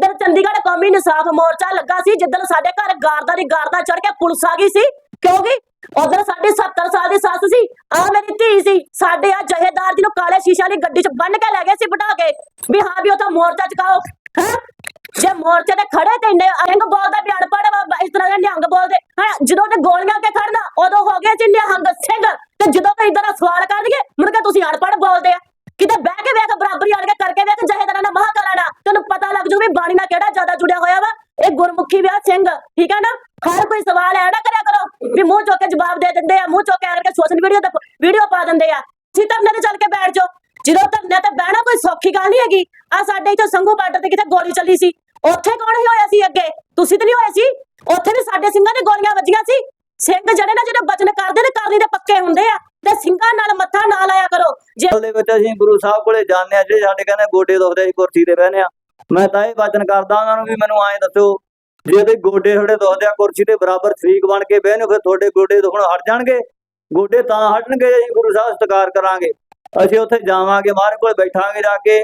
ਜਿੱਦਣ ਚੰਡੀਗੜ੍ਹ ਕੌਮੀ ਇਨਸਾਫ ਮੋਰਚਾ ਲੱਗਾ ਸੀ, ਜਿੱਦਣ ਸਾਡੇ ਘਰ ਗਾਰਦਾ ਦੀ ਗਾਰਦਾ ਚੜ ਕੇ ਪੁਲਿਸ ਆ ਗਈ ਸੀ ਕਿਉਂਕਿ ਉਧਰ ਸਾਡੀ 70 ਸਾਲ ਦੀ ਸੱਸ ਸੀ ਆ ਮੇਰੀ ਧੀ ਸੀ, ਸਾਡੇ ਆ ਜਹੇਦਾਰ ਜੀ ਨੂੰ ਕਾਲੇ ਸ਼ੀਸ਼ੇ ਵਾਲੀ ਗੱਡੀ 'ਚ ਬੰਨ ਕੇ ਲੈ ਗਏ ਸੀ ਬਿਠਾ ਕੇ, ਵੀ ਹਾਂ ਵੀ ਉੱਥੇ ਮੋਰਚਾ ਚਕਾਓ ਜੇ ਮੋਰਚੇ ਤੇ ਖੜੇ ਤੇ ਇੰਨੇ ਅੰਗ ਬੋਲਦਾ, ਵੀ ਅਨਪੜ੍ਹ ਇਸ ਤਰ੍ਹਾਂ ਦੇ ਨਿਹੰਗ ਬੋਲਦੇ, ਹਾਂ? ਜਦੋਂ ਤੇ ਗੋਲੀਆਂ ਕੇ ਖੜਨਾ, ਉਦੋਂ ਹੋ ਗਏ ਸੀ ਨਿਹੰਗ ਸਿੰਘ, ਤੇ ਜਦੋਂ ਕੋਈ ਇਦਾਂ ਦਾ ਸਵਾਲ ਕਰ ਦਈਏ ਮੁੜ ਕੇ ਤੁਸੀਂ ਅਨਪੜ੍ਹ ਬੋਲਦੇ ਆ। ਕਿਤੇ ਬਹਿ ਕੇ ਵੇਖ, ਬਰਾਬਰੀ ਆਣ ਕੇ ਕਰਕੇ ਵੇਖ, ਜਹੇਦਾਰਾਂ ਨਾਲ ਮਹਾਕਾਲਾ ਨਾਲ ਤੈਨੂੰ ਪਤਾ ਲੱਗ ਵੀ ਬਾਣੀ ਨਾਲ ਕਿਹੜਾ ਜ਼ਿਆਦਾ ਜੁੜਿਆ ਹੋਇਆ ਵਾ? ਇਹ ਗੁਰਮੁਖੀ ਵਿਆਹ ਸਿੰਘ, ਠੀਕ ਹੈ ਨਾ? ਹਰ ਕੋਈ ਸਵਾਲ ਐ ਨਾ ਕਰਿਆ ਕਰੋ ਵੀ ਮੂੰਹ ਚੁੱਕ ਕੇ ਜਵਾਬ ਦੇ ਦਿੰਦੇ ਆ, ਮੂੰਹ ਚੁੱਕ ਕੇ ਆਣ ਸੋਸ਼ਲ ਮੀਡੀਆ ਤੇ ਵੀਡੀਓ ਪਾ ਦਿੰਦੇ ਆ। ਤੁਸੀਂ ਧਰਨੇ ਤੇ ਚੱਲ ਕੇ ਬੈਠ ਜਾਓ। ਜਦੋਂ ਧਰਨੇ ਤੇ ਬਹਿਣਾ ਕੋਈ ਸੌਖੀ ਗੱਲ ਨਹੀਂ ਹੈਗੀ। ਆ ਸਾਡੇ ਇੱਥੇ ਸੰਘੂ ਬਾਰਡਰ ਤੇ ਕਿਤੇ ਗੋਲੀ ਚੱਲੀ ਸੀ। ਉੱਥੇ ਕੌਣ ਹੀ ਹੋਇਆ ਸੀ ਅੱਗੇ? ਤੁਸੀਂ ਤੇ ਨਹੀਂ ਹੋਏ ਸੀ? ਉੱਥੇ ਵੀ ਸਾਡੇ ਸਿੰਘਾਂ ਦੇ ਗੋਲੀਆਂ ਵੱਜੀਆਂ ਸੀ। ਸਿੰਘ ਜਿਹੜੇ ਨਾ ਜਿਹੜੇ ਬਚਨ ਕਰਦੇ ਨੇ ਕਰਨੀ ਦੇ ਪੱਕੇ ਹੁੰਦੇ ਆ। ਤੇ ਸਿੰਘਾਂ ਨਾਲ ਮੱਥਾ ਨਾ ਲਾਇਆ ਕਰੋ। ਜੇ ਦੇ ਵਿੱਚ ਅਸੀਂ ਗੁਰੂ ਸਾਹਿਬ ਕੋਲੇ ਜਾਂਦੇ ਆ, ਜਿਹੜੇ ਸਾਡੇ ਕਹਿੰਦੇ ਗੋਡੇ ਦੁਖਦੇ ਅਸੀਂ ਕੁਰਸੀ ਤੇ ਬਹਿਨੇ ਆ। ਮੈਂ ਤਾਂ ਇਹ ਵਚਨ ਕਰਦਾ ਉਹਨਾਂ ਨੂੰ ਵੀ ਮੈਨੂੰ ਐਂ ਦੱਸੋ, ਜੇ ਤੇ ਗੋਡੇ ਥੋੜੇ ਦੁਖਦੇ ਆ, ਕੁਰਸੀ ਤੇ ਬਰਾਬਰ ਸ਼ਰੀਕ ਬਣ ਕੇ ਬਹਿਨੇ ਫਿਰ ਤੁਹਾਡੇ ਗੋਡੇ ਦੁਖਣੋਂ ਹਟ ਜਾਣਗੇ। ਗੋਡੇ ਤਾਂ ਹਟਣਗੇ ਜੇ ਗੁਰੂ ਸਾਹਿਬ ਸਤਿਕਾਰ ਕਰਾਂਗੇ। ਅਸੀਂ ਉੱਥੇ ਜਾਵਾਂਗੇ, ਮਹਾਰਾਜ ਕੋਲ ਬੈਠਾਂਗੇ ਜਾ ਕੇ।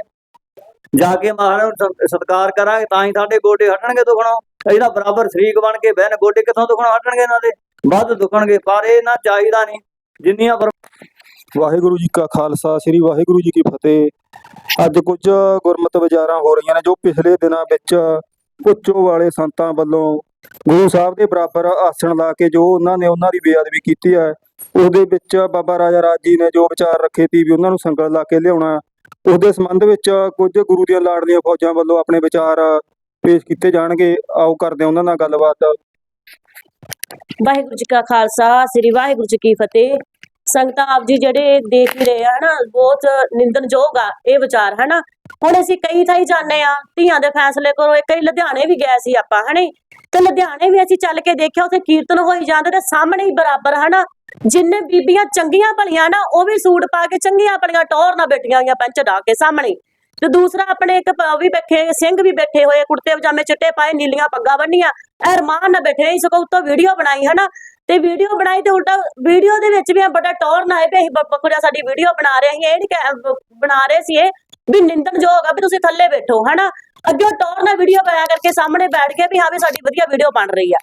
ਜਾ ਕੇ ਮਹਾਰਾਜ ਨੂੰ ਸਤਿਕਾਰ ਕਰਾਂਗੇ, ਤਾਂ ਹੀ ਸਾਡੇ ਗੋਡੇ ਹਟਣਗੇ ਦੁਖਣੋਂ। ਅਸੀਂ ਤਾਂ ਬਰਾਬਰ ਸ਼ਰੀਕ ਬਣ ਕੇ ਬਹਿਨ ਗੋਡੇ ਕਿੱਥੋਂ ਦੁਖਣੋਂ ਹਟਣਗੇ ਇਹਨਾਂ ਦੇ? ਵੱਧ ਦੁਖਣਗੇ, ਪਰ ਇਹ ਨਾ ਚਾਹੀਦਾ ਨਹੀਂ। ਜਿੰਨੀਆਂ ਵਾਹਿਗੁਰੂ ਜੀ ਕਾ ਖਾਲਸਾ, ਸ੍ਰੀ ਵਾਹਿਗੁਰੂ ਜੀ ਕੀ ਫਤਿਹ। ਅੱਜ ਕੁਝ ਗੁਰਮਤਿ ਵਿਚਾਰਾਂ ਹੋ ਰਹੀਆਂ ਨੇ ਜੋ ਪਿਛਲੇ ਦਿਨਾਂ ਵਿੱਚ ਪੁੱਚੋ ਵਾਲੇ ਸੰਤਾਂ ਵੱਲੋਂ ਗੁਰੂ ਸਾਹਿਬ ਦੇ ਬਰਾਬਰ ਆਸਣ ਲਾ ਕੇ ਜੋ ਉਹਨਾਂ ਨੇ ਉਹਨਾਂ ਦੀ ਬੇਅਦਬੀ ਕੀਤੀ ਹੈ, ਉਹਦੇ ਵਿੱਚ ਬਾਬਾ ਰਾਜਾ ਰਾਜ ਜੀ ਨੇ ਜੋ ਵਿਚਾਰ ਰੱਖੇ ਸੀ ਵੀ ਉਹਨਾਂ ਨੂੰ ਸੰਗਲ ਲਾ ਕੇ ਲਿਆਉਣਾ, ਉਹਦੇ ਸੰਬੰਧ ਵਿੱਚ ਕੁਝ ਗੁਰੂ ਦੀਆਂ ਲਾਡਲੀਆਂ ਫੌਜਾਂ ਵੱਲੋਂ ਆਪਣੇ ਵਿਚਾਰ ਪੇਸ਼ ਕੀਤੇ ਜਾਣਗੇ। ਆਓ ਕਰਦੇ ਉਹਨਾਂ ਨਾਲ ਗੱਲਬਾਤ। ਵਾਹਿਗੁਰੂ ਜੀ ਕਾ ਖਾਲਸਾ, ਸ੍ਰੀ ਵਾਹਿਗੁਰੂ ਜੀ ਕੀ ਫਤਿਹ। ਸੰਗਤਾਂ ਆਪ ਜੀ ਜਿਹੜੇ ਦੇਖ ਹੀ ਰਹੇ ਆ ਨਾ, ਬਹੁਤ ਨਿੰਦਨਯੋਗ ਆ ਇਹ ਵਿਚਾਰ, ਹਨਾ? ਹੁਣ ਅਸੀਂ ਕਈ ਥਾਈ ਜਾਂਦੇ ਆ, ਧੀਆਂ ਦੇ ਫੈਸਲੇ ਕਰੋ ਕਈ ਲੁਧਿਆਣੇ ਵੀ ਗਏ ਸੀ ਆਪਾਂ, ਹਨੇ ਤੇ ਲੁਧਿਆਣੇ ਵੀ ਅਸੀਂ ਚੱਲ ਕੇ ਦੇਖਿਆ, ਉੱਥੇ ਕੀਰਤਨ ਹੋਈ ਜਾਂਦੇ ਤੇ ਸਾਹਮਣੇ ਹੀ ਬਰਾਬਰ, ਹਨਾ? ਜਿੰਨੇ ਬੀਬੀਆਂ ਚੰਗੀਆਂ ਭਲੀਆਂ ਨਾ, ਉਹ ਵੀ ਸੂਟ ਪਾ ਕੇ ਚੰਗੀਆਂ ਭਲੀਆਂ ਟੌਰ ਨਾਲ ਬੈਠੀਆਂ ਹੋਈਆਂ ਪੰਚ ਢਾ ਕੇ ਸਾਹਮਣੇ। ਤੇ ਦੂਸਰਾ ਆਪਣੇ ਇੱਕ ਪ- ਵੀ ਬੈਠੇ, ਸਿੰਘ ਵੀ ਬੈਠੇ ਹੋਏ, ਕੁੜਤੇ ਪਜਾਮੇ ਚਿੱਟੇ ਪਾਏ, ਨੀਲੀਆਂ ਪੱਗਾਂ ਬੰਨੀਆਂ, ਇਹ ਅਰਮਾਨ ਨਾਲ ਬੈਠੇ ਨਹੀਂ ਸਗੋਂ ਉੱਤੋਂ ਵੀਡੀਓ ਬਣਾਈ, ਹਨਾ? ਤੇ ਵੀਡੀਓ ਬਣਾਈ ਤੇ ਉਲਟਾ ਵੀਡੀਓ ਦੇ ਵਿੱਚ ਵੀ ਐਂ ਬੜਾ ਟੌਰ ਨਾ ਆਏ ਵੀ ਅਸੀਂ ਬੱਬਾ ਸਾਡੀ ਵੀਡੀਓ ਬਣਾ ਰਹੇ ਸੀ, ਇਹ ਨਹੀਂ ਬਣਾ ਰਹੇ ਸੀ ਇਹ ਵੀ ਨਿੰਦਣਯੋਗ ਆ ਵੀ ਤੁਸੀਂ ਥੱਲੇ ਬੈਠੋ, ਹਨਾ? ਅੱਗੇ ਟੌਰ ਨਾਲ ਵੀਡੀਓ ਬਣਾਇਆ ਕਰਕੇ ਸਾਹਮਣੇ ਬੈਠ ਕੇ ਵੀ ਹਾਂ ਵੀ ਸਾਡੀ ਵਧੀਆ ਵੀਡੀਓ ਬਣ ਰਹੀ ਆ।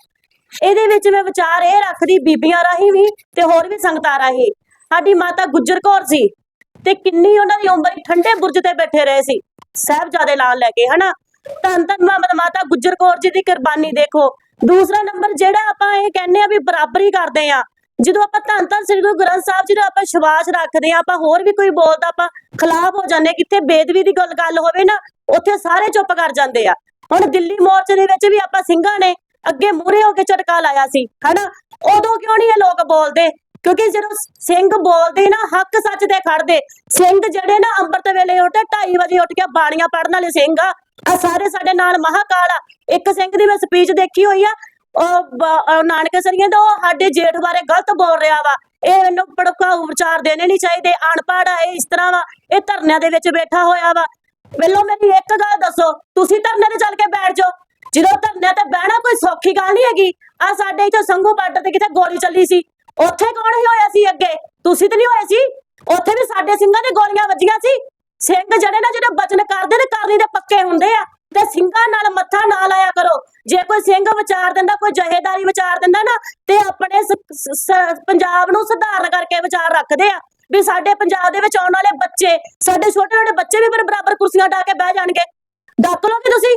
ਇਹਦੇ ਵਿੱਚ ਮੈਂ ਵਿਚਾਰ ਇਹ ਰੱਖਦੀ, ਬੀਬੀਆਂ ਰਾਹੀਂ ਵੀ ਤੇ ਹੋਰ ਵੀ ਸੰਗਤਾਂ ਰਾਹੀਂ। ਸਾਡੀ ਮਾਤਾ ਗੁੱਜਰ ਕੌਰ ਸੀ ਤੇ ਕਿੰਨੀ ਉਹਨਾਂ ਦੀ ਉਮਰ ਠੰਡੇ ਬੁਰਜ ਤੇ ਬੈਠੇ ਰਹੇ ਸੀ, ਸਾਹਿਬਜ਼ਾਦੇ ਲਾਲ ਲੈ ਕੇ, ਹਨਾ? ਧੰਨ ਧੰਨ ਮਾਤਾ ਗੁੱਜਰ ਕੌਰ ਜੀ ਦੀ ਕੁਰਬਾਨੀ ਦੇਖੋ। ਦੂਸਰਾ ਨੰਬਰ ਜਿਹੜਾ ਆਪਾਂ ਇਹ ਕਹਿੰਦੇ ਆ ਵੀ ਬਰਾਬਰੀ ਕਰਦੇ ਆ। ਜਦੋਂ ਆਪਾਂ ਧੰਨ ਧੰਨ ਸ੍ਰੀ ਗੁਰੂ ਗ੍ਰੰਥ ਸਾਹਿਬ ਜੀ ਦਾ ਆਪਾਂ ਵਿਸ਼ਵਾਸ ਰੱਖਦੇ ਆ, ਆਪਾਂ ਹੋਰ ਵੀ ਕੋਈ ਬੋਲਦਾ ਆਪਾਂ ਖਿਲਾਫ ਹੋ ਜਾਂਦੇ ਕਿੱਥੇ ਬੇਦਵੀ ਦੀ ਗੱਲ ਗੱਲ ਹੋਵੇ ਨਾ, ਉੱਥੇ ਸਾਰੇ ਚੁੱਪ ਕਰ ਜਾਂਦੇ ਆ। ਹੁਣ ਦਿੱਲੀ ਮੋਰਚੇ ਦੇ ਵਿੱਚ ਵੀ ਆਪਾਂ ਸਿੰਘਾਂ ਨੇ ਅੱਗੇ ਮੂਹਰੇ ਹੋ ਕੇ ਝਟਕਾ ਲਾਇਆ ਸੀ, ਹਨਾ? ਉਦੋਂ ਕਿਉਂ ਨਹੀਂ ਇਹ ਲੋਕ ਬੋਲਦੇ? ਕਿਉਂਕਿ ਜਦੋਂ ਸਿੰਘ ਬੋਲਦੇ ਨਾ, ਹੱਕ ਸੱਚ ਤੇ ਖੜਦੇ। ਸਿੰਘ ਜਿਹੜੇ ਨਾ ਅੰਮ੍ਰਿਤ ਵੇਲੇ ਉੱਠੇ 2:30 ਵਜੇ ਉੱਠ ਕੇ ਬਾਣੀਆਂ ਪੜਨ ਵਾਲੇ ਸਿੰਘ ਆ ਆ ਸਾਰੇ ਸਾਡੇ ਨਾਲ ਮਹਾਕਾਲ ਆ। ਇੱਕ ਸਿੰਘ ਦੀ ਮੈਂ ਸਪੀਚ ਦੇਖੀ ਹੋਈ ਆ, ਉਹ ਨਾਨਕ ਸਰੀਆਂ ਦਾ ਉਹ ਸਾਡੇ ਜੇਠ ਬਾਰੇ ਗਲਤ ਬੋਲ ਰਿਹਾ ਵਾ। ਇਹ ਇਹਨੂੰ ਭੜਕਾਊ ਵਿਚਾਰ ਦੇਣੇ ਨਹੀਂ ਚਾਹੀਦੇ, ਅਨਪੜ੍ਹ ਆ, ਇਹ ਇਸ ਤਰ੍ਹਾਂ ਵਾ। ਇਹ ਧਰਨਿਆਂ ਦੇ ਵਿੱਚ ਬੈਠਾ ਹੋਇਆ ਵਾ। ਪਹਿਲਾਂ ਮੇਰੀ ਇੱਕ ਗੱਲ ਦੱਸੋ, ਤੁਸੀਂ ਧਰਨੇ ਤੇ ਚੱਲ ਕੇ ਬੈਠ ਜਾਓ। ਜਦੋਂ ਧਰਨੇ ਤੇ ਬਹਿਣਾ ਕੋਈ ਸੌਖੀ ਗੱਲ ਨਹੀਂ ਹੈਗੀ। ਆ ਸਾਡੇ ਇੱਥੇ ਸੰਘੂ ਬਾਰਡਰ ਤੇ ਕਿਤੇ ਗੋਲੀ ਚੱਲੀ ਸੀ। ਉੱਥੇ ਕੌਣ ਹੀ ਹੋਇਆ ਸੀ ਅੱਗੇ? ਤੁਸੀਂ ਤੇ ਨਹੀਂ ਹੋਏ ਸੀ? ਉੱਥੇ ਵੀ ਸਾਡੇ ਸਿੰਘਾਂ ਦੇ ਗੋਲੀਆਂ ਵੱਜੀਆਂ ਸੀ। ਸਿੰਘ ਜਿਹੜੇ ਨਾ ਜਿਹੜੇ ਬਚਨ ਕਰਦੇ ਨੇ, ਕਰਨੀ ਦੇ ਪੱਕੇ ਹੁੰਦੇ ਆ। ਤੇ ਸਿੰਘਾਂ ਨਾਲ ਮੱਥਾ ਨਾ ਲਾਇਆ ਕਰੋ। ਜੇ ਕੋਈ ਸਿੰਘ ਵਿਚਾਰ ਦਿੰਦਾ, ਕੋਈ ਜਹੇਦਾਰੀ ਵਿਚਾਰ ਦਿੰਦਾ ਨਾ, ਤੇ ਆਪਣੇ ਪੰਜਾਬ ਨੂੰ ਸੁਧਾਰਨ ਕਰਕੇ ਵਿਚਾਰ ਰੱਖਦੇ ਆ। ਵੀ ਸਾਡੇ ਪੰਜਾਬ ਦੇ ਵਿੱਚ ਆਉਣ ਵਾਲੇ ਬੱਚੇ, ਸਾਡੇ ਛੋਟੇ ਛੋਟੇ ਬੱਚੇ ਵੀ ਫਿਰ ਬਰਾਬਰ ਕੁਰਸੀਆਂ ਢਾ ਕੇ ਬਹਿ ਜਾਣਗੇ। ਡੱਕ ਲੋਗੇ ਤੁਸੀਂ।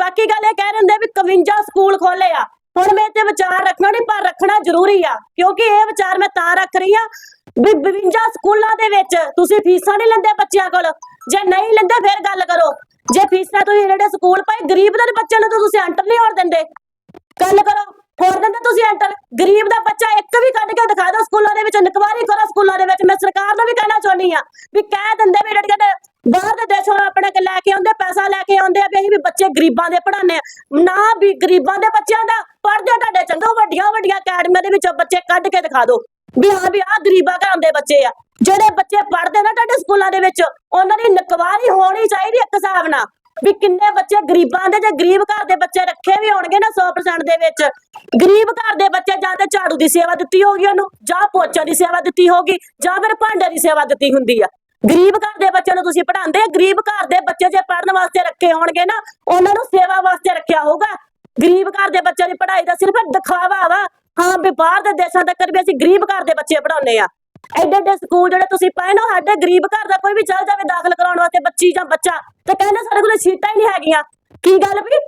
ਬਾਕੀ ਗੱਲ ਇਹ ਕਹਿ ਰਹੇ ਵੀ 51 ਸਕੂਲ ਖੋਲੇ ਆ। ਹੁਣ ਮੈਂ ਤੇ ਵਿਚਾਰ ਰੱਖਣਾ ਨਹੀਂ, ਪਰ ਰੱਖਣਾ ਜ਼ਰੂਰੀ ਆ, ਕਿਉਂਕਿ ਇਹ ਵਿਚਾਰ ਮੈਂ ਤਾਂ ਰੱਖ ਰਹੀ ਆ ਵੀ 52 ਸਕੂਲਾਂ ਦੇ ਵਿੱਚ ਤੁਸੀਂ ਫੀਸਾਂ ਨਹੀਂ ਲੈਂਦੇ ਬੱਚਿਆਂ ਕੋਲ। ਜੇ ਨਹੀਂ ਲੈਂਦੇ, ਫਿਰ ਗੱਲ ਕਰੋ। ਜੇ ਫੀਸਾਂ ਤੁਸੀਂ ਜਿਹੜੇ ਸਕੂਲ ਪਾਏ ਗਰੀਬ ਦੇ ਬੱਚਿਆਂ ਨੂੰ ਤਾਂ ਤੁਸੀਂ ਐਂਟਰ ਨਹੀਂ ਹੋਣ ਦਿੰਦੇ। ਗੱਲ ਕਰੋ, ਹੋਰ ਦਿੰਦੇ ਤੁਸੀਂ ਐਂਟਰ। ਗਰੀਬ ਦਾ ਬੱਚਾ ਇੱਕ ਵੀ ਕੱਢ ਕੇ ਦਿਖਾ ਦਿਓ ਸਕੂਲਾਂ ਦੇ ਵਿੱਚ, ਨਿਕਵਾਰੀ ਕਰੋ ਸਕੂਲਾਂ ਦੇ ਵਿੱਚ। ਮੈਂ ਸਰਕਾਰ ਨੂੰ ਵੀ ਕਹਿਣਾ ਚਾਹੁੰਦੀ ਆ ਵੀ ਕਹਿ ਦਿੰਦੇ ਵੀ ਜਿਹੜੇ ਬਾਹਰ ਦੇ ਦੇਸ਼ੋਂ ਆਪਣੇ ਕੇ ਲੈ ਕੇ ਆਉਂਦੇ, ਪੈਸਾ ਲੈ ਕੇ ਆਉਂਦੇ ਆ ਵੀ ਅਸੀਂ ਵੀ ਬੱਚੇ ਗਰੀਬਾਂ ਦੇ ਪੜਾਉਂਦੇ ਆ ਨਾ ਵੀ ਗਰੀਬਾਂ ਦੇ ਬੱਚਿਆਂ ਦਾ ਪੜਦੇ ਤੁਹਾਡੇ ਚੰਗਾ, ਵੱਡੀਆਂ ਵੱਡੀਆਂ ਅਕੈਡਮੀਆਂ ਦੇ ਵਿੱਚੋਂ ਬੱਚੇ ਕੱਢ ਕੇ ਦਿਖਾ ਦਿਓ। ਵੀ ਹਾਂ, ਵੀ ਆਹ ਗਰੀਬਾਂ ਘਰਾਂ ਦੇ ਬੱਚੇ ਆ। ਜਿਹੜੇ ਬੱਚੇ ਪੜਦੇ ਨਾ ਤੁਹਾਡੇ ਸਕੂਲਾਂ ਦੇ ਵਿੱਚ, ਉਹਨਾਂ ਦੀ ਨਕਵਾਰੀ ਹੋਣੀ ਚਾਹੀਦੀ ਇੱਕ ਹਿਸਾਬ ਨਾਲ। ਵੀ ਕਿੰਨੇ ਬੱਚੇ ਗਰੀਬਾਂ ਦੇ, ਜੇ ਗਰੀਬ ਘਰ ਦੇ ਬੱਚੇ ਰੱਖੇ ਵੀ ਹੋਣਗੇ ਨਾ 100% ਦੇ ਵਿੱਚ, ਗਰੀਬ ਘਰ ਦੇ ਬੱਚੇ ਜਾਂ ਤੇ ਝਾੜੂ ਦੀ ਸੇਵਾ ਦਿੱਤੀ ਹੋਗੀ ਉਹਨੂੰ, ਜਾਂ ਪੋਚਾ ਦੀ ਸੇਵਾ ਦਿੱਤੀ ਹੋਗੀ ਜਾਂ ਫਿਰ ਭਾਂਡੇ ਦੀ ਸੇਵਾ ਦਿੱਤੀ ਹੁੰਦੀ ਆ। ਗਰੀਬ ਘਰ ਦੇ ਬੱਚਿਆਂ ਨੂੰ ਤੁਸੀਂ ਪੜ੍ਹਾਉਂਦੇ ਗਰੀਬ ਘਰ ਦੇ ਬੱਚੇ ਜੇ ਪੜਨ ਵਾਸਤੇ ਰੱਖੇ ਹੋਣਗੇ ਨਾ, ਉਹਨਾਂ ਨੂੰ ਸੇਵਾ ਵਾਸਤੇ ਰੱਖਿਆ ਹੋਊਗਾ। ਗਰੀਬ ਘਰ ਦੇ ਬੱਚਿਆਂ ਦੀ ਪੜ੍ਹਾਈ ਦਾ ਸਿਰਫ ਦਿਖਾਵਾ ਵਾ। ਹਾਂ ਵੀ ਬਾਹਰ ਦੇ ਦੇਸ਼ਾਂ ਤੱਕ ਵੀ ਅਸੀਂ ਗਰੀਬ ਘਰ ਦੇ ਬੱਚੇ ਪੜਾਉਂਦੇ ਆ। ਐਡੇ ਐਡੇ ਸਕੂਲ ਜਿਹੜੇ ਤੁਸੀਂ ਪਾਏ ਨਾ, ਸਾਡੇ ਗਰੀਬ ਘਰ ਦਾ ਕੋਈ ਵੀ ਚੱਲ ਜਾਵੇ ਦਾਖਲ ਕਰਾਉਣ ਵਾਸਤੇ ਬੱਚੀ ਜਾਂ ਬੱਚਾ, ਤੇ ਕਹਿੰਦੇ ਸਾਡੇ ਕੋਲ ਸੀਟਾਂ ਹੀ ਨਹੀਂ ਹੈਗੀਆਂ। ਕੀ ਗੱਲ ਵੀ?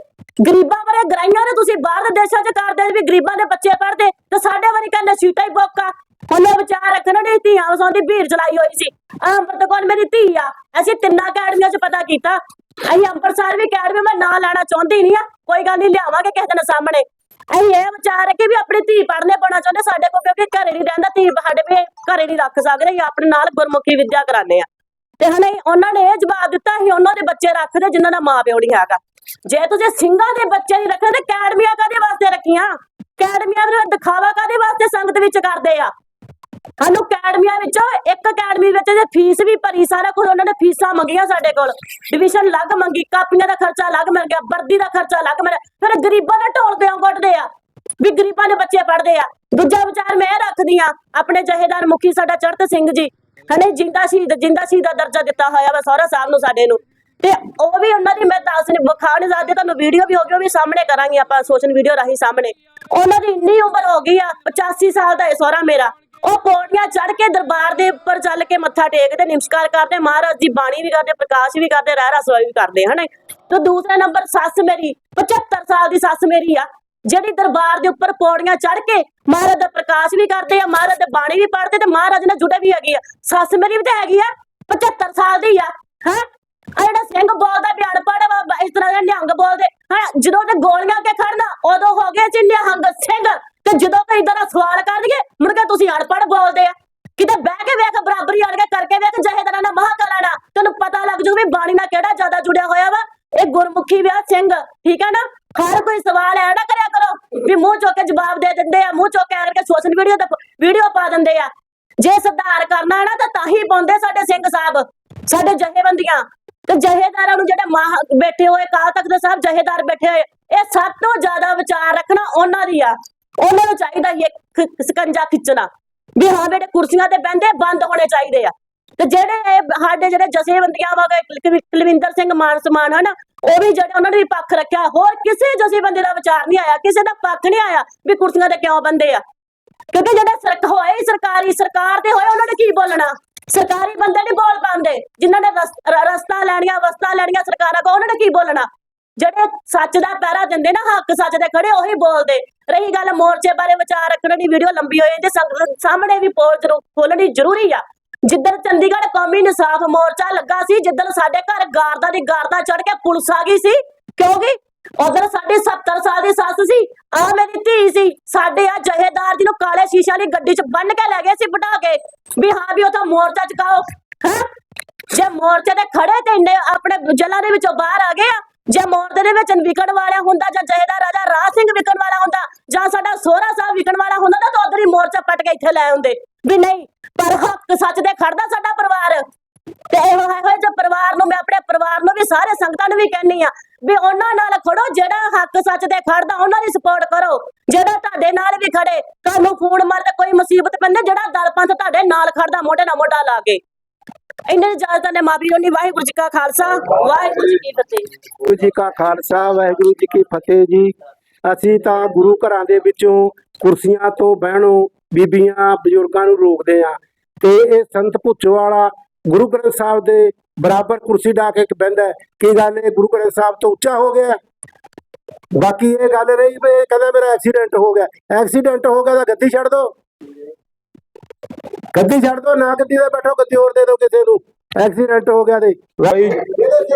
ਗਰੀਬਾਂ ਬਾਰੇ ਗਰਾਈਆਂ ਨੇ ਤੁਸੀਂ ਬਾਹਰ ਦੇ ਦੇਸ਼ਾਂ 'ਚ ਕਰਦੇ ਵੀ ਗਰੀਬਾਂ ਦੇ ਬੱਚੇ ਪੜ੍ਹਦੇ, ਤੇ ਸਾਡੇ ਵਾਰੀ ਕਹਿੰਦੇ ਸੀਟਾਂ ਹੀ ਬੋਕਾ। ਉਹਨੇ ਵਿਚਾਰ ਰੱਖਣ ਦੀ ਧੀਆਂ ਵਸਾਉਣ ਦੀ ਭੀੜ ਚਲਾਈ ਹੋਈ ਸੀ। ਅੰਮ੍ਰਿਤ ਕੌਰ ਮੇਰੀ ਧੀ ਆ। ਅਸੀਂ ਤਿੰਨਾਂ ਅਕੈਡਮੀਆਂ 'ਚ ਪਤਾ ਕੀਤਾ। ਅਸੀਂ ਅੰਮ੍ਰਿਤਸਰ ਵੀ ਅਕੈਡਮੀ ਮੈਂ ਨਾਂ ਲੈਣਾ ਚਾਹੁੰਦੀ ਨਹੀਂ ਆ। ਕੋਈ ਗੱਲ ਨਹੀਂ, ਲਿਆਵਾਂਗੇ ਕਿਸੇ ਦਿਨ ਸਾਹਮਣੇ। ਅਸੀਂ ਇਹ ਵਿਚਾਰ ਕਿ ਵੀ ਆਪਣੀ ਧੀ ਪੜ੍ਹਨੇ ਪਾਉਣਾ ਚਾਹੁੰਦੇ ਸਾਡੇ ਕੋਲ, ਕਿਉਂਕਿ ਘਰੇ ਨਹੀਂ ਰਹਿੰਦਾ, ਧੀ ਸਾਡੇ ਵੀ ਘਰੇ ਨਹੀਂ ਰੱਖ ਸਕਦੇ। ਅਸੀਂ ਆਪਣੇ ਨਾਲ ਗੁਰਮੁਖੀ ਵਿੱਦਿਆ ਕਰਾਉਂਦੇ ਆ। ਤੇ ਹਣੇ ਉਹਨਾਂ ਨੇ ਇਹ ਜਵਾਬ ਦਿੱਤਾ, ਅਸੀਂ ਉਹਨਾਂ ਦੇ ਬੱਚੇ ਰੱਖਦੇ ਜਿਨ੍ਹਾਂ ਦਾ ਮਾਂ ਪਿਓ ਨਹੀਂ ਹੈਗਾ। ਜੇ ਤੁਸੀਂ ਸਿੰਘਾਂ ਦੇ ਬੱਚੇ ਨਹੀਂ ਰੱਖਦੇ, ਤੇ ਅਕੈਡਮੀਆਂ ਕਾਦੇ ਵਾਸਤੇ ਰੱਖੀਆਂ? ਅਕੈਡਮੀਆਂ ਦੇ ਦਿਖਾਵਾ ਕਾਦੇ ਵਾਸਤੇ ਸੰਗਤ ਵਿੱਚ ਕਰਦੇ ਆ? ਸਾਨੂੰ ਅਕੈਡਮੀਆਂ ਵਿੱਚੋਂ ਇੱਕ ਅਕੈਡਮੀ ਵਿੱਚ ਜੇ ਫੀਸ ਵੀ ਭਰੀ, ਸਾਰਾ ਕੁਝ ਉਹਨਾਂ ਨੇ ਫੀਸਾਂ ਮੰਗੀਆਂ ਸਾਡੇ ਕੋਲ। ਡਿਵੀਜ਼ਨ ਅਲੱਗ ਮੰਗੀ, ਕਾਪੀਆਂ ਦਾ ਖਰਚਾ ਅਲੱਗ ਮਿਲ ਗਿਆ, ਵਰਦੀ ਦਾ ਖਰਚਾ ਅਲੱਗ ਮਿਲ ਫਿਰ ਗਰੀਬਾਂ ਦੇ ਢੋਲ ਤੇ ਗੁੱਟਦੇ ਆ? ਵੀ ਗਰੀਬਾਂ ਦੇ ਬੱਚੇ ਪੜ੍ਹਦੇ ਆ। ਦੂਜਾ ਵਿਚਾਰ ਮੈਂ ਰੱਖਦੀ ਆ ਆਪਣੇ ਜਹੇਦਾਰ ਮੁਖੀ ਸਾਡਾ ਚੜਤ ਸਿੰਘ ਜੀ। ਹਨੇ ਜਿੰਦਾ ਸ਼ਹੀਦ ਜਿੰਦਾ ਸ਼ਹੀਦ ਦਾ ਦਰਜਾ ਦਿੱਤਾ ਹੋਇਆ ਵਾ ਸਹੁਰਾ ਸਾਹਿਬ ਨੂੰ ਸਾਡੇ ਨੂੰ। ਤੇ ਉਹ ਵੀ ਉਹਨਾਂ ਦੀ ਮੈਂ ਦੱਸ ਨਹੀਂ ਵਿਖਾ ਨਹੀਂ ਸਕਦੇ ਤੁਹਾਨੂੰ ਵੀਡੀਓ ਵੀ ਹੋ ਗਈ, ਉਹ ਵੀ ਸਾਹਮਣੇ ਕਰਾਂਗੇ ਆਪਾਂ ਸੋਸ਼ਲ ਵੀਡੀਓ ਰਾਹੀਂ ਸਾਹਮਣੇ। ਉਹਨਾਂ ਦੀ ਇੰਨੀ ਉਮਰ ਹੋ ਗਈ ਆ 85 ਸਾਲ ਦਾ ਹੈ ਸਹੁਰਾ ਮੇਰਾ। ਉਹ ਪੌੜੀਆਂ ਚੜ ਕੇ ਦਰਬਾਰ ਦੇ ਉੱਪਰ ਚੱਲ ਕੇ ਮੱਥਾ ਟੇਕਦੇ, ਨਿਮਸਕਾਰ ਕਰਦੇ, ਮਹਾਰਾਜ ਦੀ ਬਾਣੀ ਵੀ ਕਰਦੇ, ਪ੍ਰਕਾਸ਼ ਵੀ ਕਰਦੇ, ਰਹਿ ਰਸੋਈ ਵੀ ਕਰਦੇ, ਹਨਾ? ਤੇ ਦੂਸਰਾ ਨੰਬਰ ਸੱਸ ਮੇਰੀ 75 ਸਾਲ ਦੀ ਸੱਸ ਮੇਰੀ ਆ, ਜਿਹੜੀ ਦਰਬਾਰ ਦੇ ਉੱਪਰ ਪੌੜੀਆਂ ਚੜ ਕੇ ਮਹਾਰਾਜ ਦਾ ਪ੍ਰਕਾਸ਼ ਵੀ ਕਰਦੇ ਆ, ਮਹਾਰਾਜ ਦੀ ਬਾਣੀ ਵੀ ਪੜ੍ਹਦੇ ਤੇ ਮਹਾਰਾਜ ਨਾਲ ਜੁੜੇ ਵੀ ਹੈਗੀ ਆ। ਸੱਸ ਮੇਰੀ ਵੀ ਤਾਂ ਹੈਗੀ ਆ 75 ਸਾਲ ਦੀ ਆ, ਹੈ? ਆ ਜਿਹੜਾ ਸਿੰਘ ਬੋਲਦਾ, ਵੀ ਅਨਪੜ੍ਹ ਵਾ ਇਸ ਤਰ੍ਹਾਂ ਦੇ ਨਿਹੰਗ ਬੋਲਦੇ, ਹਾਂ? ਜਦੋਂ ਤੇ ਗੋਲੀਆਂ ਕੇ ਖੜਨਾ, ਉਦੋਂ ਹੋ ਗਏ ਸੀ ਨਿਹੰਗ ਸਿੰਘ। ਤੇ ਜਦੋਂ ਕੋਈ ਇਦਾਂ ਦਾ ਸਵਾਲ ਕਰ ਲਈਏ ਮੁੜ ਕੇ ਤੁਸੀਂ ਅਨਪੜ੍ਹ ਬੋਲਦੇ ਆ। ਕਿਤੇ ਬਹਿ ਕੇ ਵੇਖ, ਬਰਾਬਰੀ ਆਣ ਕੇ ਕਰਕੇ ਵੇਖ ਜਹੇਦਾਰਾਂ ਨਾਲ ਮਹਾਕਾਲਾ ਨਾਲ ਤੈਨੂੰ ਪਤਾ ਲੱਗ ਜੂ ਵੀ ਬਾਣੀ ਨਾਲ ਕਿਹੜਾ ਜ਼ਿਆਦਾ ਜੁੜਿਆ ਹੋਇਆ ਵਾ। ਇਹ ਗੁਰਮੁਖੀ ਵਿਆਹ ਸਿੰਘ, ਠੀਕ ਹੈ ਨਾ? ਹਰ ਕੋਈ ਸਵਾਲ ਐ ਨਾ ਕਰਿਆ ਕਰੋ ਵੀ ਮੂੰਹ ਚੁੱਕ ਜਵਾਬ ਦੇ ਦਿੰਦੇ ਆ, ਮੂੰਹ ਚੁੱਕ ਕਰਕੇ ਸੋਸ਼ਲ ਵੀਡੀਓ ਤੇ ਵੀਡੀਓ ਪਾ ਦਿੰਦੇ ਆ। ਜੇ ਸੁਧਾਰ ਕਰਨਾ ਹੈ ਨਾ, ਤਾਂ ਤਾਂ ਹੀ ਪਾਉਂਦੇ ਸਾਡੇ ਸਿੰਘ ਸਾਹਿਬ, ਸਾਡੇ ਜਹੇਬੰਦੀਆਂ ਤੇ ਜਹੇਦਾਰਾਂ ਨੂੰ ਜਿਹੜੇ ਮਾਹ ਬੈਠੇ ਹੋਏ ਕਾਲ ਤਖਤ ਸਾਹਿਬ ਜਹੇਦਾਰ ਬੈਠੇ ਹੋਏ, ਇਹ ਸਭ ਤੋਂ ਜ਼ਿਆਦਾ ਵਿਚਾਰ ਰੱਖਣਾ ਉਹਨਾਂ ਦੀ ਆ। ਉਹਨਾਂ ਨੂੰ ਚਾਹੀਦਾ ਹੀ ਇੱਕ ਸਕੰਜਾ ਖਿੱਚਣਾ। ਵੀ ਹਾਂ ਬੇਟੇ, ਕੁਰਸੀਆਂ ਤੇ ਬਹਿੰਦੇ ਬੰਦ ਹੋਣੇ ਚਾਹੀਦੇ ਆ। ਤੇ ਜਿਹੜੇ ਸਾਡੇ ਜਿਹੜੇ ਜਥੇਬੰਦੀਆਂ ਵਾ ਕੁਲਵਿੰਦਰ ਸਿੰਘ ਮਾਨ ਸਮਾਨ, ਹਨ, ਉਹ ਵੀ ਜਿਹੜੇ ਉਹਨਾਂ ਨੇ ਵੀ ਪੱਖ ਰੱਖਿਆ। ਹੋਰ ਕਿਸੇ ਜਥੇਬੰਦੀ ਦਾ ਵਿਚਾਰ ਨਹੀਂ ਆਇਆ, ਕਿਸੇ ਦਾ ਪੱਖ ਨਹੀਂ ਆਇਆ ਵੀ ਕੁਰਸੀਆਂ ਤੇ ਕਿਉਂ ਬੰਦੇ ਆ। ਕਿਉਂਕਿ ਜਿਹੜੇ ਸਰਕ ਹੋਏ ਸਰਕਾਰੀ, ਸਰਕਾਰ ਦੇ ਹੋਏ, ਉਹਨਾਂ ਨੇ ਕੀ ਬੋਲਣਾ? ਸਰਕਾਰੀ ਬੰਦੇ ਨਹੀਂ ਬੋਲ ਪਾਉਂਦੇ। ਜਿਨ੍ਹਾਂ ਨੇ ਰਸ- ਰਸਤਾ ਲੈਣੀਆਂ, ਵਸਤਾਂ ਲੈਣੀਆਂ ਸਰਕਾਰਾਂ ਕੋ ਉਹਨਾਂ ਨੇ ਕੀ ਬੋਲਣਾ? ਜਿਹੜੇ ਸੱਚ ਦਾ ਪਹਿਰਾ ਦਿੰਦੇ ਨਾ, ਹੱਕ ਸੱਚ ਦੇ ਖੜੇ, ਉਹੀ ਬੋਲਦੇ। ਰਹੀ ਗੱਲ ਮੋਰਚੇ ਬਾਰੇ ਵਿਚਾਰ ਰੱਖਣ ਦੀ ਵੀਡੀਓ ਲੰਬੀ ਹੋ ਜਾਂਦੀ ਸੰਗਤ ਸਾਹਮਣੇ ਵੀ ਪੋਲ ਖੋਲਣੀ ਜ਼ਰੂਰੀ ਆ। ਜਿੱਦਣ ਚੰਡੀਗੜ੍ਹ ਕੌਮੀ ਇਨਸਾਫ ਮੋਰਚਾ ਲੱਗਾ ਸੀ, ਜਿੱਦਣ ਸਾਡੇ ਘਰ ਗਾਰਦਾ ਦੀ ਗਾਰਦਾ ਚੜ ਕੇ ਪੁਲਿਸ ਆ ਗਈ ਸੀ ਕਿਉਂਕਿ ਉਧਰ ਸਾਡੀ 70 ਸਾਲ ਦੀ ਸੱਸ ਸੀ ਆ ਮੇਰੀ ਧੀ ਸੀ, ਸਾਡੇ ਆ ਜਹੇਦਾਰ ਜੀ ਨੂੰ ਕਾਲੇ ਸ਼ੀਸ਼ੇ ਵਾਲੀ ਗੱਡੀ 'ਚ ਬੰਨ ਕੇ ਲੈ ਗਏ ਸੀ ਬਿਠਾ ਕੇ, ਵੀ ਹਾਂ ਵੀ ਉਹ ਮੋਰਚਾ ਚਕਾਓ। ਹੈ? ਜੇ ਮੋਰਚੇ ਤੇ ਖੜੇ ਤੇ ਇੰਨੇ ਆਪਣੇ ਜਲਾਂ ਦੇ ਵਿੱਚੋਂ ਬਾਹਰ ਆ ਗਏ ਆ ਜੇ ਮੋਰਚੇ ਦੇ ਵਿੱਚ ਵਿਕਣ ਵਾਲਾ ਹੁੰਦਾ ਜਾਂ ਜਹੇਦਾਰ ਰਾਜਾ ਰਾਜ ਸਿੰਘ ਵਿਕਣ ਵਾਲਾ ਹੁੰਦਾ ਜਾਂ ਸਾਡਾ ਸੋਹਰਾ ਸਾਹਿਬ ਵਿਕਣ ਵਾਲਾ ਹੁੰਦਾ ਨਾ ਤਾਂ ਉਧਰ ਮੋਰਚਾ ਪਟ ਕੇ ਇੱਥੇ ਲੈ ਆਉਂਦੇ। ਵੀ ਨਹੀਂ, ਪਰ ਹੱਕ ਸੱਚ ਦੇ ਖੜਦਾ ਸਾਡਾ ਪਰਿਵਾਰ। ਤੇ ਇਹੋ ਇਹੋ ਜਿਹੇ ਪਰਿਵਾਰ ਨੂੰ ਮੈਂ ਆਪਣੇ ਪਰਿਵਾਰ ਨੂੰ ਵੀ ਸਾਰੇ ਸੰਗਤਾਂ ਨੂੰ ਵੀ ਕਹਿੰਨੀ ਆ ਵੀ ਉਹਨਾਂ ਨਾਲ ਖੜੋ, ਜਿਹੜਾ ਹੱਕ ਸੱਚ ਦੇ ਖੜਦਾ ਉਹਨਾਂ ਦੀ ਸਪੋਰਟ ਕਰੋ। ਜਿਹੜਾ ਤੁਹਾਡੇ ਨਾਲ ਵੀ ਖੜੇ ਤੁਹਾਨੂੰ ਫੋਨ ਮਾਰ ਤੇ ਕੋਈ ਮੁਸੀਬਤ ਪੈਂਦਾ, ਜਿਹੜਾ ਦਲ ਪੰਥ ਤੁਹਾਡੇ ਨਾਲ ਖੜਦਾ, ਮੋਢੇ ਨਾਲ ਮੋਢਾ ਲਾ ਕੇ। ਇੰਨੇ ਇਜਾਜ਼ਤ ਨੇ ਮਾਬੀ ਹੋਣੀ ਵਾਹਿਗੁਰੂ ਜੀ ਕਾ ਖਾਲਸਾ, ਵਾਹਿਗੁਰੂ ਜੀ ਕੀ ਫਤਿਹ। ਵਾਹਿਗੁਰੂ ਜੀ ਕਾ ਖਾਲਸਾ, ਵਾਹਿਗੁਰੂ ਜੀ ਕੀ ਫਤਿਹ ਜੀ। ਅਸੀਂ ਤਾਂ ਗੁਰੂ ਘਰਾਂ ਦੇ ਵਿੱਚੋਂ ਕੁਰਸੀਆਂ ਤੋਂ ਬਹਿਣੋਂ ਬੀਬੀਆਂ, ਬਜ਼ੁਰਗਾਂ ਨੂੰ ਰੋਕਦੇ ਆ ਤੇ ਇਹ ਸੰਤ ਭੁੱਚੋ ਵਾਲਾ ਗੁਰੂ ਗ੍ਰੰਥ ਸਾਹਿਬ ਦੇ ਬਰਾਬਰ ਕੁਰਸੀ ਢਾ ਕੇ ਇੱਕ ਬਹਿੰਦਾ ਕੀ ਗੱਲ ਇਹ? ਗੁਰੂ ਗ੍ਰੰਥ ਸਾਹਿਬ ਤੋਂ ਉੱਚਾ ਹੋ ਗਿਆ। ਬਾਕੀ ਇਹ ਗੱਲ ਰਹੀ ਵੀ ਕਹਿੰਦਾ ਮੇਰਾ ਐਕਸੀਡੈਂਟ ਹੋ ਗਿਆ। ਐਕਸੀਡੈਂਟ ਹੋ ਗਿਆ ਤਾਂ ਗੱਦੀ ਛੱਡ ਦੋ ਗੱਦੀ ਛੱਡ ਦੋ ਨਾ ਗੱਦੀ ਤੇ ਬੈਠੋ ਗੱਦੀ ਹੋਰ ਦੇ ਦਿਓ ਕਿਸੇ ਨੂੰ। ਐਕਸੀਡੈਂਟ ਹੋ ਗਿਆ ਤੇ। ਭਾਈ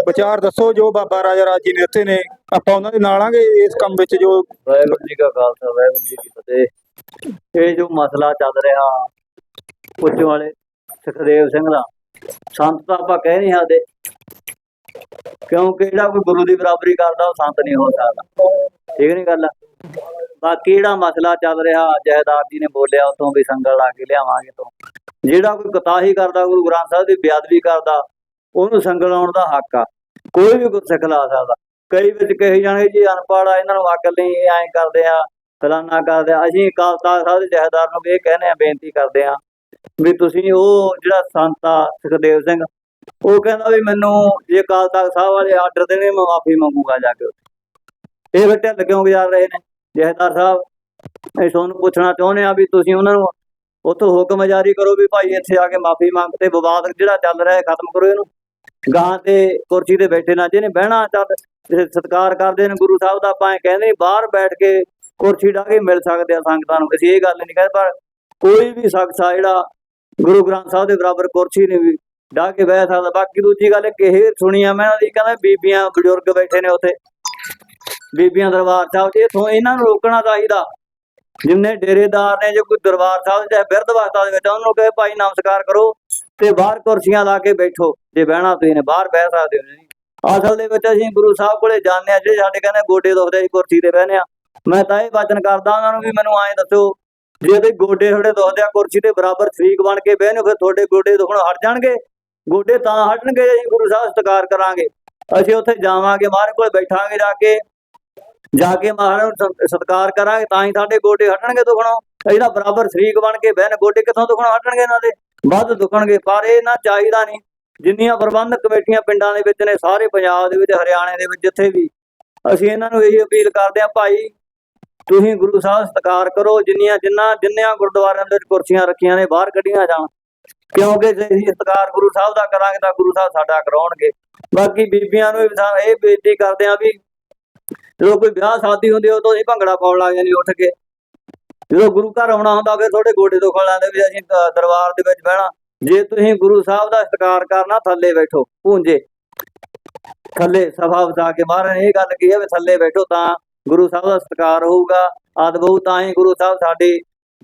ਵਿਚਾਰ ਦੱਸੋ ਜੋ ਬਾਬਾ ਰਾਜਾ ਰਾਜ ਜੀ ਨੇ ਦਿੱਤੇ ਨੇ। ਆਪਾਂ ਉਹਨਾਂ ਦੇ ਨਾਲ ਆਂਗੇ ਇਸ ਕੰਮ ਵਿੱਚ ਜੋ ਵਾਹਿਗੁਰੂ ਜੀ ਕਾ ਖਾਲਸਾ ਵਾਹਿਗੁਰੂ ਜੀ ਕੀ ਫਤਿਹ। ਇਹ ਜੋ ਮਸਲਾ ਚੱਲ ਰਿਹਾ ਉੱਚ ਵਾਲੇ ਸੁਖਦੇਵ ਸਿੰਘ ਦਾ ਸੰਤ ਤਾਂ ਆਪਾਂ ਕਹਿ ਨਹੀਂ ਸਕਦੇ। ਕਿਉਂਕਿ ਜਿਹੜਾ ਕੋਈ ਗੁਰੂ ਦੀ ਬਰਾਬਰੀ ਕਰਦਾ ਉਹ ਸੰਤ ਨਹੀਂ ਹੋ ਸਕਦਾ। ਠੀਕ ਨਹੀਂ ਗੱਲ? ਬਾਕੀ ਜਿਹੜਾ ਮਸਲਾ ਚੱਲ ਰਿਹਾ? ਜਹਦਾਰ ਜੀ ਨੇ ਬੋਲਿਆ ਉਤੋਂ ਵੀ ਸੰਗਲ ਲਾ ਕੇ ਲਿਆਵਾਂਗੇ ਤੋਂ। ਜਿਹੜਾ ਕੋਈ ਕਤਾਹੀ ਕਰਦਾ, ਗੁਰੂ ਗ੍ਰੰਥ ਸਾਹਿਬ ਦੀ ਬੇਅਦਬੀ ਕਰਦਾ, ਉਹਨੂੰ ਸੰਗਲ ਲਾਉਣ ਦਾ ਹੱਕ ਆ। ਕੋਈ ਵੀ ਗੁਰਸਿੱਖ ਲਾ ਸਕਦਾ ਕਈ ਵਿੱਚ ਕਹੀ ਜਾਣਗੇ ਜੀ, ਅਨਪੜ੍ਹ ਆ, ਇਹਨਾਂ ਨੂੰ ਅਕਲ ਨਹੀਂ ਐਂ ਕਰਦੇ ਆ, ਫਲਾਨਾ ਕਰਦੇ ਆ। ਅਸੀਂ ਅਕਾਲ ਤਖਤ ਸਾਹਿਬ ਦੇ ਜਹੇਦਾਰ ਨੂੰ ਵੀ ਇਹ ਕਹਿੰਦੇ ਆ, ਬੇਨਤੀ ਕਰਦੇ ਆ ਵੀ ਤੁਸੀਂ ਉਹ ਜਿਹੜਾ ਸੰਤ ਆ, ਸੁਖਦੇਵ ਸਿੰਘ, ਉਹ ਕਹਿੰਦਾ ਵੀ ਮੈਨੂੰ ਜੇ ਕਾਲ ਤਖਤ ਸਾਹਿਬ ਵਾਲੇ ਆਰਡਰ ਦੇਣੇ, ਮੈਂ ਮਾਫੀ ਮੰਗੂਗਾ ਜਾ ਕੇ। ਉੱਥੇ। ਇਹ ਬੱਟੇ ਕਿਉਂ ਗੁਜ਼ਾਰ ਰਹੇ ਨੇ? ਜਹਦਾਰ ਸਾਹਿਬ, ਅਸੀਂ ਤੁਹਾਨੂੰ ਪੁੱਛਣਾ ਚਾਹੁੰਦੇ ਆ ਵੀ ਤੁਸੀਂ ਉਹਨਾਂ ਨੂੰ ਉੱਥੋਂ ਹੁਕਮ ਜਾਰੀ ਕਰੋ ਵੀ ਭਾਈ ਇੱਥੇ ਆ ਕੇ ਮਾਫੀ ਮੰਗ ਤੇ ਵਿਵਾਦ ਜਿਹੜਾ ਚੱਲ ਰਿਹਾ ਹੈ ਖਤਮ ਕਰੋ ਇਹਨੂੰ। ਗਾਂ ਤੇ ਕੁਰਸੀ ਤੇ ਬੈਠੇ ਨਾ ਜਿਹਨੇ ਬਹਿਣਾ ਚੱਲ ਇਹ ਸਤਿਕਾਰ ਕਰਦੇ ਨੇ ਗੁਰੂ ਸਾਹਿਬ ਦਾ, ਆਪਾਂ ਕਹਿੰਦੇ ਬਾਹਰ ਬੈਠ ਕੇ ਕੁਰਸੀ ਢਾ ਕੇ ਮਿਲ ਸਕਦੇ ਆ ਸੰਗਤਾਂ ਨੂੰ। ਅਸੀਂ ਇਹ ਗੱਲ ਨਹੀਂ ਕਹਿੰਦੇ ਪਰ ਕੋਈ ਵੀ ਸ਼ਖਸ ਆ ਜਿਹੜਾ ਗੁਰੂ ਗ੍ਰੰਥ ਸਾਹਿਬ ਦੇ ਬਰਾਬਰ ਕੁਰਸੀ ਨਹੀਂ ਵੀ ਢਾ ਕੇ ਬਹਿ ਸਕਦਾ। ਬਾਕੀ ਦੂਜੀ ਗੱਲ ਇੱਕ ਇਹ ਸੁਣੀ ਮੈਂ ਉਹਦੀ ਕਹਿੰਦਾ ਬੀਬੀਆਂ ਬਜ਼ੁਰਗ ਬੈਠੇ ਨੇ ਉੱਥੇ। ਬੀਬੀਆਂ ਦਰਬਾਰ ਸਾਹਿਬ 'ਚ ਇਥੋਂ ਇਹਨਾਂ ਨੂੰ ਰੋਕਣਾ ਚਾਹੀਦਾ। ਜਿੰਨੇ ਡੇਰੇਦਾਰ ਨੇ ਜੇ ਕੋਈ ਦਰਬਾਰ ਸਾਹਿਬ ਚਾਹੇ ਬਿਰਧ ਅਵਸਥਾ ਦੇ ਵਿੱਚ, ਉਹਨੂੰ ਕਹੇ, ਭਾਈ, ਨਮਸਕਾਰ ਕਰੋ ਤੇ ਬਾਹਰ ਕੁਰਸੀਆਂ ਲਾ ਕੇ ਬੈਠੋ। ਜੇ ਬਹਿਣਾ ਤੁਸੀਂ ਨੇ, ਬਾਹਰ ਬਹਿ ਸਕਦੇ ਹੋ ਜੀ। ਅਸਲ ਦੇ ਵਿੱਚ ਅਸੀਂ ਗੁਰੂ ਸਾਹਿਬ ਕੋਲੇ ਜਾਂਦੇ ਆ ਜਿਹੜੇ ਸਾਡੇ ਕਹਿੰਦੇ ਗੋਡੇ ਦੁਖਦੇ ਅਸੀਂ ਕੁਰਸੀ ਤੇ ਬਹਿਨੇ ਆ ਮੈਂ ਤਾਂ ਇਹ ਵਚਨ ਕਰਦਾ ਉਹਨਾਂ ਨੂੰ ਵੀ ਮੈਨੂੰ ਐਂ ਦੱਸੋ, ਜੇ ਤੇ ਗੋਡੇ ਤੁਹਾਡੇ ਦੁਖਦੇ ਆ, ਕੁਰਸੀ ਤੇ ਬਰਾਬਰ ਸ਼ਰੀਕ ਬਣ ਕੇ ਬਹਿਨੇ ਫਿਰ ਤੁਹਾਡੇ ਗੋਡੇ ਦੁਖਣੋਂ ਹਟ ਜਾਣਗੇ। ਗੋਡੇ ਤਾਂ ਹਟਣਗੇ ਜੇ ਅਸੀਂ ਗੁਰੂ ਸਾਹਿਬ ਸਤਿਕਾਰ ਕਰਾਂਗੇ। ਅਸੀਂ ਉੱਥੇ ਜਾਵਾਂਗੇ, ਮਹਾਰਾਜ ਕੋਲ ਬੈਠਾਂਗੇ ਜਾ ਕੇ। ਜਾ ਕੇ ਮਹਾਰਾਜ ਨੂੰ ਸਤਿਕਾਰ ਕਰਾਂਗੇ, ਤਾਂ ਹੀ ਸਾਡੇ ਗੋਡੇ ਹਟਣਗੇ ਦੁਖਣੋਂ। ਇਹਦਾ ਬਰਾਬਰ ਸ਼ਰੀਕ ਬਣ ਕੇ ਬਹਿਨ ਗੋਡੇ ਕਿੱਥੋਂ ਦੁਖਣੋਂ ਹਟਣਗੇ ਇਹਨਾਂ ਦੇ? ਵੱਧ ਦੁਖਣਗੇ, ਪਰ ਇਹ ਨਾ ਚਾਹੀਦਾ ਨਹੀਂ। ਜਿੰਨੀਆਂ ਪ੍ਰਬੰਧਕ ਕਮੇਟੀਆਂ ਪਿੰਡਾਂ ਦੇ ਵਿੱਚ ਨੇ, ਸਾਰੇ ਪੰਜਾਬ ਦੇ ਵਿੱਚ, ਹਰਿਆਣੇ ਦੇ ਵਿੱਚ, ਜਿੱਥੇ ਵੀ। ਅਸੀਂ ਇਹਨਾਂ ਨੂੰ ਇਹੀ ਅਪੀਲ ਕਰਦੇ ਹਾਂ, ਭਾਈ, ਤੁਸੀਂ ਗੁਰੂ ਸਾਹਿਬ ਸਤਿਕਾਰ ਕਰੋ, ਜਿੰਨੀਆਂ, ਜਿੰਨਾ, ਜਿੰਨਿਆਂ ਗੁਰਦੁਆਰਿਆਂ ਦੇ ਵਿੱਚ ਕੁਰਸੀਆਂ ਰੱਖੀਆਂ ਨੇ, ਬਾਹਰ ਕੱਢੀਆਂ ਜਾਣ। ਕਿਉਂਕਿ ਜੇ ਅਸੀਂ ਸਤਿਕਾਰ ਗੁਰੂ ਸਾਹਿਬ ਦਾ ਕਰਾਂਗੇ, ਤਾਂ ਗੁਰੂ ਸਾਹਿਬ ਸਾਡਾ ਕਰਾਉਣਗੇ। ਬਾਕੀ ਬੀਬੀਆਂ ਨੂੰ ਵੀ ਇਹ ਬੇਨਤੀ ਕਰਦੇ ਹਾਂ ਵੀ ਜਦੋਂ ਕੋਈ ਵਿਆਹ ਸ਼ਾਦੀ ਹੁੰਦੀ ਉਦੋਂ ਅਸੀਂ ਭੰਗੜਾ ਪਾਉਣ ਲੱਗ ਜਾਂਦੇ ਉੱਠ ਕੇ। ਜਦੋਂ ਗੁਰੂ ਘਰ ਆਉਣਾ ਹੁੰਦਾ, ਫਿਰ ਤੁਹਾਡੇ ਗੋਡੇ ਦੁਖਣ ਲੱਗਦੇ ਵੀ ਅਸੀਂ ਦਰਬਾਰ ਦੇ ਵਿੱਚ ਬਹਿਣਾ। ਜੇ ਤੁਸੀਂ ਗੁਰੂ ਸਾਹਿਬ ਦਾ ਸਤਿਕਾਰ ਕਰਨਾ, ਥੱਲੇ ਬੈਠੋ, ਪੂੰਜੇ। ਥੱਲੇ ਸਫ਼ਾ ਵਜਾ ਕੇ ਮਹਾਰਾਜ ਨੇ ਇਹ ਗੱਲ ਕਹੀ ਹੈ ਵੀ ਥੱਲੇ ਬੈਠੋ ਤਾਂ ਗੁਰੂ ਸਾਹਿਬ ਦਾ ਸਤਿਕਾਰ ਹੋਊਗਾ। ਆਦਬੂ ਤਾਂ ਹੀ ਗੁਰੂ ਸਾਹਿਬ ਸਾਡੀ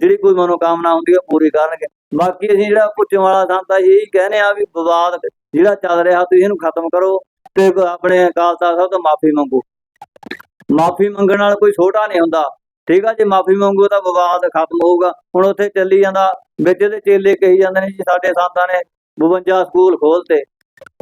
ਜਿਹੜੀ ਕੋਈ ਮਨੋਕਾਮਨਾ ਹੁੰਦੀ ਹੈ ਉਹ ਪੂਰੀ ਕਰਨਗੇ। ਬਾਕੀ ਅਸੀਂ ਜਿਹੜਾ ਪੁੱਛਣ ਵਾਲਾ ਸੰਤਾ ਜੀ ਇਹੀ ਕਹਿੰਦੇ ਆ ਵੀ ਵਿਵਾਦ ਜਿਹੜਾ ਚੱਲ ਰਿਹਾ, ਤੁਸੀਂ ਇਹਨੂੰ ਖਤਮ ਕਰੋ ਤੇ ਆਪਣੇ ਅਕਾਲ ਤਖਤ ਸਾਹਿਬ ਤੋਂ ਮਾਫੀ ਮੰਗੋ। ਮਾਫੀ ਮੰਗਣ ਨਾਲ ਕੋਈ ਛੋਟਾ ਨਹੀਂ ਹੁੰਦਾ। ਠੀਕ ਆ ਜੇ ਮਾਫੀ ਮੰਗੋ ਤਾਂ ਵਿਵਾਦ ਖਤਮ ਹੋਊਗਾ। ਹੁਣ ਉੱਥੇ ਚੱਲੀ ਜਾਂਦਾ ਵਿੱਚ ਦੇ ਚੇਲੇ ਕਹੀ ਜਾਂਦੇ ਨੇ ਜੀ ਸਾਡੇ ਸੰਤਾਂ ਨੇ 52 ਸਕੂਲ ਖੋਲਤੇ।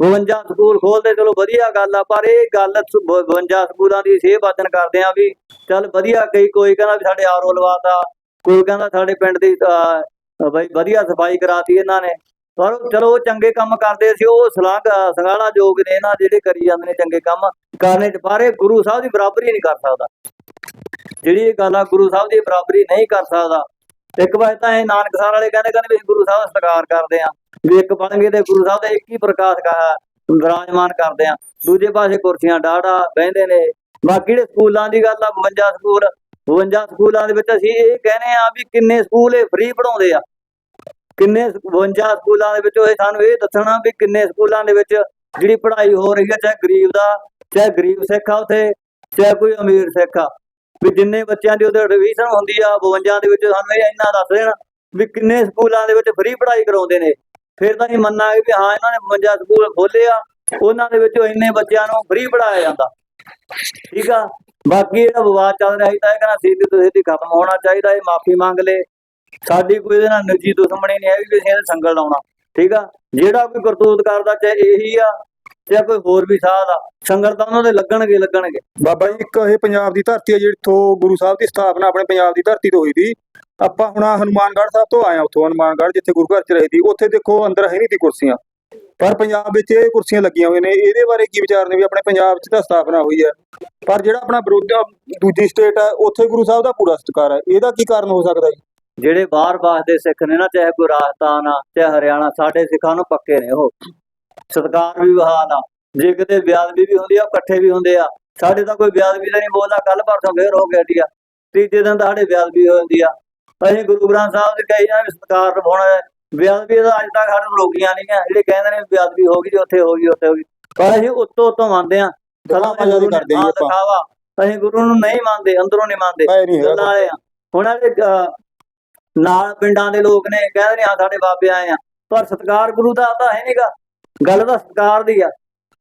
52 ਸਕੂਲ ਖੋਲਦੇ ਚਲੋ ਵਧੀਆ ਗੱਲ ਆ ਪਰ ਇਹ ਗੱਲ ਸ- 52 ਸਕੂਲਾਂ ਦੀ ਸੇਹ ਕਰਦੇ ਆ ਵੀ ਚੱਲ ਵਧੀਆ ਕਈ ਕੋਈ ਕਹਿੰਦਾ ਵੀ ਸਾਡੇ ਆਰਓ ਲਵਾਤਾ ਕੋਈ ਕਹਿੰਦਾ ਸਾਡੇ ਪਿੰਡ ਦੀ ਅਹ, ਬਈ ਵਧੀਆ ਸਫ਼ਾਈ ਕਰਾਤੀ ਇਹਨਾਂ ਨੇ। ਪਰ ਉਹ ਚਲੋ ਉਹ ਚੰਗੇ ਕੰਮ ਕਰਦੇ ਸੀ, ਉਹ ਸਲਾਹ ਸੰਗਾਲਾ ਯੋਗ ਨੇ ਇਹਨਾਂ ਜਿਹੜੇ ਕਰੀ ਜਾਂਦੇ ਨੇ ਚੰਗੇ ਕੰਮ, ਕਰਨੇ ਚ ਪਰ ਇਹ ਗੁਰੂ ਸਾਹਿਬ ਦੀ ਬਰਾਬਰੀ ਨਹੀਂ ਕਰ ਸਕਦਾ। ਜਿਹੜੀ ਇਹ ਗੱਲ ਆ, ਗੁਰੂ ਸਾਹਿਬ ਦੀ ਬਰਾਬਰੀ ਨਹੀਂ ਕਰ ਸਕਦਾ। ਇੱਕ ਵਾਰ ਤਾਂ ਇਹ ਨਾਨਕਸਰ ਵਾਲੇ ਕਹਿੰਦੇ ਕਹਿੰਦੇ ਵੀ ਅਸੀਂ ਗੁਰੂ ਸਾਹਿਬ ਦਾ ਸਤਿਕਾਰ ਕਰਦੇ ਆ ਵੀ ਇੱਕ ਬਣਗੇ ਤੇ ਗੁਰੂ ਸਾਹਿਬ ਦਾ ਇੱਕ ਹੀ ਪ੍ਰਕਾਸ਼ ਵਿਰਾਜਮਾਨ ਕਰਦੇ ਆ ਦੂਜੇ ਪਾਸੇ ਕੁਰਸੀਆਂ ਡਾੜਾ ਬਹਿੰਦੇ ਨੇ। ਬਾਕੀ ਜਿਹੜੇ ਸਕੂਲਾਂ ਦੀ ਗੱਲ ਆ 52 ਸਕੂਲ 52 ਸਕੂਲਾਂ ਦੇ ਵਿੱਚ ਅਸੀਂ ਇਹ ਕਹਿੰਦੇ ਆ ਵੀ ਕਿੰਨੇ ਸਕੂਲ ਇਹ ਫ੍ਰੀ ਪੜਾਉਂਦੇ ਆ। ਕਿੰਨੇ 52 ਸਕੂਲਾਂ ਦੇ ਵਿੱਚ ਇਹ ਸਾਨੂੰ ਇਹ ਦੱਸਣਾ ਵੀ ਕਿੰਨੇ ਸਕੂਲਾਂ ਦੇ ਵਿੱਚ ਜਿਹੜੀ ਪੜ੍ਹਾਈ ਹੋ ਰਹੀ ਹੈ, ਚਾਹੇ ਗਰੀਬ ਦਾ, ਚਾਹੇ ਗਰੀਬ ਸਿੱਖ ਆ ਉਥੇ, ਚਾਹੇ ਕੋਈ ਅਮੀਰ ਸਿੱਖ ਆ, ਵੀ ਜਿੰਨੇ ਬੱਚਿਆਂ ਦੀ ਉਹਦੇ ਰਿਵੀਜ਼ਨ ਹੁੰਦੀ ਆ 52 ਦੇ ਵਿੱਚ ਸਾਨੂੰ ਇਹ ਇੰਨਾ ਦੱਸ ਦੇਣ ਵੀ ਕਿੰਨੇ ਸਕੂਲਾਂ ਦੇ ਵਿੱਚ ਫ੍ਰੀ ਪੜ੍ਹਾਈ ਕਰਾਉਂਦੇ ਨੇ। ਫਿਰ ਤਾਂ ਇਹ ਮੰਨਾਂਗੇ ਵੀ ਹਾਂ, ਇਹਨਾਂ ਨੇ 52 ਸਕੂਲ ਖੋਲੇ ਆ, ਉਹਨਾਂ ਦੇ ਵਿੱਚੋਂ ਇੰਨੇ ਬੱਚਿਆਂ ਨੂੰ ਫ੍ਰੀ ਪੜਾਇਆ ਜਾਂਦਾ। ਠੀਕ ਆ? ਬਾਕੀ ਇਹਦਾ ਵਿਵਾਦ ਚੱਲ ਰਿਹਾ ਸੀ, ਤਾਂ ਇਹ ਕਹਿੰਦਾ ਸਿੱਧੀ ਤੋਂ ਸਿੱਧੀ ਖਤਮ ਹੋਣਾ ਚਾਹੀਦਾ, ਇਹ ਮਾਫੀ ਮੰਗ ਲੇ ਸਾਡੀ ਕੋਈ ਇਹਦੇ ਨਾਲ ਨਿੱਜੀ ਦੁਸ਼ਮਣੀ ਨਹੀਂ ਹੈਗੀ ਕਿ ਅਸੀਂ ਇਹਦੇ ਸੰਗਲ ਲਾਉਣਾ। ਠੀਕ ਆ? ਜਿਹੜਾ ਕੋਈ ਕਰਤੂਤ ਕਰਦਾ, ਚਾਹੇ ਇਹੀ ਆ, ਚਾਹੇ ਕੋਈ ਹੋਰ ਵੀ ਸਾਧ ਆ, ਸੰਗਲ ਤਾਂ ਉਹਨਾਂ ਦੇ ਲੱਗਣਗੇ ਲੱਗਣਗੇ। ਬਾਬਾ ਜੀ, ਇੱਕ ਇਹ ਪੰਜਾਬ ਦੀ ਧਰਤੀ ਹੈ ਜਿੱਥੋਂ ਗੁਰੂ ਸਾਹਿਬ ਦੀ ਸਥਾਪਨਾ ਆਪਣੇ ਪੰਜਾਬ ਦੀ ਧਰਤੀ ਤੋਂ ਹੋਈ ਸੀ। ਆਪਾਂ ਹੁਣ ਹਨੂਮਾਨਗੜ੍ਹ ਸਾਹਿਬ ਤੋਂ ਆਏ ਹਾਂ ਉੱਥੋਂ, ਹਨੂਮਾਨਗੜ੍ਹ, ਜਿੱਥੇ ਗੁਰੂ ਘਰ ਚ ਰਹੀ ਸੀ, ਉੱਥੇ ਦੇਖੋ ਅੰਦਰ ਹੈ ਨਹੀਂ ਸੀ ਕੁਰਸੀਆਂ। ਪਰ ਪੰਜਾਬ ਵਿੱਚ ਇਹ ਕੁਰਸੀਆਂ ਲੱਗੀਆਂ ਹੋਈਆਂ ਨੇ, ਇਹਦੇ ਬਾਰੇ ਕੀ ਵਿਚਾਰ ਨੇ ਵੀ ਆਪਣੇ ਪੰਜਾਬ 'ਚ ਤਾਂ ਸਥਾਪਨਾ ਹੋਈ ਹੈ ਪਰ ਜਿਹੜਾ ਆਪਣਾ ਵਿਰੋਧ ਦੂਜੀ ਸਟੇਟ ਹੈ ਉੱਥੇ ਗੁਰੂ ਸਾਹਿਬ ਦਾ ਪੂਰਾ ਸਤਿਕਾਰ ਹੈ ਇਹਦਾ ਕੀ ਕਾਰਨ ਹੋ ਸਕਦਾ ਜੀ? ਜਿਹੜੇ ਬਾਹਰ ਬਾਸਦੇ ਸਿੱਖ ਨੇ ਨਾ ਚਾਹੇ ਕੋਈ ਰਾਜਸਥਾਨ ਆ ਚਾਹੇ ਹਰਿਆਣਾ ਸਾਡੇ ਸਿੱਖਾਂ ਨੂੰ ਪੱਕੇ ਨੇ ਉਹ। ਸਤਕਾਰ ਵੀ ਬਹਾਲ ਆ। ਜੇ ਕਿਤੇ ਬਿਆਦਬੀ ਵੀ ਹੁੰਦੀ ਆ ਇਕੱਠੇ ਵੀ ਹੁੰਦੇ ਆ। ਸਾਡੇ ਤਾਂ ਕੋਈ ਦਾ ਨਹੀਂ ਬੋਲਦਾ ਕੱਲ ਪਰਸੋਂ ਫੇਰ ਹੋ ਗਿਆ ਆ। ਤੀਜੇ ਦਿਨ ਤਾਂ ਸਾਡੇ ਬਿਆਦਬੀ ਹੋ ਜਾਂਦੀ ਆ। ਅਸੀਂ ਗੁਰੂ ਗ੍ਰੰਥ ਸਾਹਿਬ ਦੇ ਕਹੀ ਜਾਂਦੇ ਸਤਕਾਰ ਹੋਣਾ ਹੈ। ਬਿਆਦਬੀ ਦਾ ਅੱਜ ਤੱਕ ਸਾਡੇ ਰੋਕੀਆਂ ਨਹੀਂ ਆ। ਜਿਹੜੇ ਕਹਿੰਦੇ ਨੇ ਵੀ ਬਿਆਦਬੀ ਹੋ ਗਈ ਜੀ, ਉੱਥੇ ਹੋ ਗਈ ਉੱਥੇ ਹੋ ਗਈ। ਪਰ ਅਸੀਂ ਉੱਤੋਂ ਉੱਤੋਂ ਮੰਨਦੇ ਆ। ਦਿਖਾਵਾ ਜ਼ਿਆਦਾ ਕਰਦੇ ਆਪਾਂ। ਅਸੀਂ ਗੁਰੂ ਨੂੰ ਨਹੀਂ ਮੰਨਦੇ ਅੰਦਰੋਂ ਨਹੀਂ ਮੰਨਦੇ। ਗੱਲਾਂ ਆ। ਹੁਣ ਵਾਲੇ ਨਾਲ ਪਿੰਡਾਂ ਦੇ ਲੋਕ ਨੇ ਕਹਿੰਦੇ ਨੇ ਆ ਸਾਡੇ ਬਾਬੇ ਆਏ ਆ। ਪਰ ਸਤਕਾਰ ਗੁਰੂ ਦਾ ਤਾਂ ਹੈ ਨਹੀਂਗਾ ਗੱਲ ਤਾਂ ਸਤਕਾਰ ਦੀ ਆ।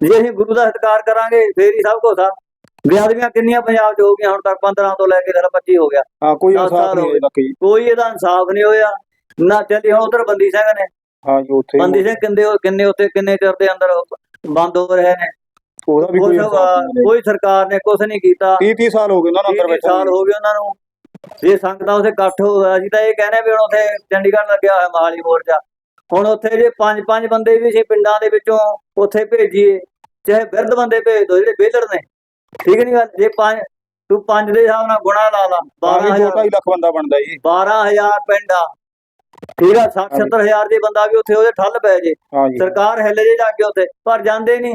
ਜੇ ਅਸੀਂ ਗੁਰੂ ਦਾ ਸਤਕਾਰ ਕਰਾਂਗੇ ਫੇਰ ਹੀ ਸਭ ਕੁਝ ਆ। ਬਿਆਦਬੀਆਂ ਕਿੰਨੀਆਂ ਪੰਜਾਬ 'ਚ ਹੋ ਗਈਆਂ ਹੁਣ ਤੱਕ 15 ਤੋਂ ਲੈ ਕੇ ਫਿਰ 25 ਹੋ ਗਿਆ। ਹਾਂ ਕੋਈ ਇਨਸਾਫ ਨਹੀਂ ਹੋਇਆ ਜੀ ਕੋਈ ਇਹਦਾ ਇਨਸਾਫ ਨਹੀਂ ਹੋਇਆ। ਨਾ ਚੱਲੀ ਉਧਰ ਬੰਦੀ ਸਿੰਘ ਨੇ। ਹਾਂ ਜੀ ਉੱਥੇ ਬੰਦੀ ਸਿੰਘ ਕਿੰਨੇ ਕਿੰਨੇ ਉੱਤੇ ਕਿੰਨੇ ਚਿਰ ਦੇ ਅੰਦਰ ਬੰਦ ਹੋ ਰਹੇ ਨੇ? ਉਹਦਾ ਵੀ ਕੋਈ ਕੋਈ ਸਰਕਾਰ ਨੇ ਕੁਝ ਨਹੀਂ ਕੀਤਾ। 30 30 ਸਾਲ ਹੋ ਗਏ ਉਹਨਾਂ ਨੂੰ ਅੰਦਰ 30 ਬੈਠੇ ਸਾਲ ਹੋ ਗਏ ਉਹਨਾਂ ਨੂੰ। ਇਹ ਸੰਗਤਾਂ ਉਥੇ ਇਕੱਠ ਹੋ ਗਿਆ। ਅਸੀਂ ਤਾਂ ਇਹ ਕਹਿੰਦੇ ਵੀ ਹੁਣ ਉਥੇ ਚੰਡੀਗੜ੍ਹ ਲੱਗਿਆ ਹੋਇਆ ਮਹਾਲੀ ਮੋਰਚਾ। ਹੁਣ ਉੱਥੇ ਜੇ ਪੰਜ ਪੰਜ ਬੰਦੇ ਵੀ ਸੀ ਪਿੰਡਾਂ ਦੇ ਵਿੱਚੋਂ ਉੱਥੇ ਭੇਜੀਏ ਚਾਹੇ ਬਿਰਧ ਬੰਦੇ ਭੇਜ ਦੋ ਜਿਹੜੇ ਬੇਲਰ ਨੇ। ਠੀਕ ਨਹੀਂ ਗੱਲ? ਜੇ ਪੰਜ ਤੂੰ ਪੰਜ ਦੇ ਹਿਸਾਬ ਨਾਲ ਗੁਣਾ ਲਾ ਲਾ ਬਾਰਾਂ 12000 2.5 ਲੱਖ ਬੰਦਾ ਬਣਦਾ ਜੀ। 12000 ਪਿੰਡ ਆ। ਠੀਕ ਆ? 60 ਹਾਂਜੀ। 70000 ਦੇ ਬੰਦਾ ਵੀ ਉੱਥੇ ਉਹਦੇ ਠੱਲ ਪੈ ਜੇ। ਜੀ ਸਰਕਾਰ ਹਿੱਲ ਜੇ ਜਾ ਕੇ ਉੱਥੇ ਪਰ ਜਾਂਦੇ ਨਹੀਂ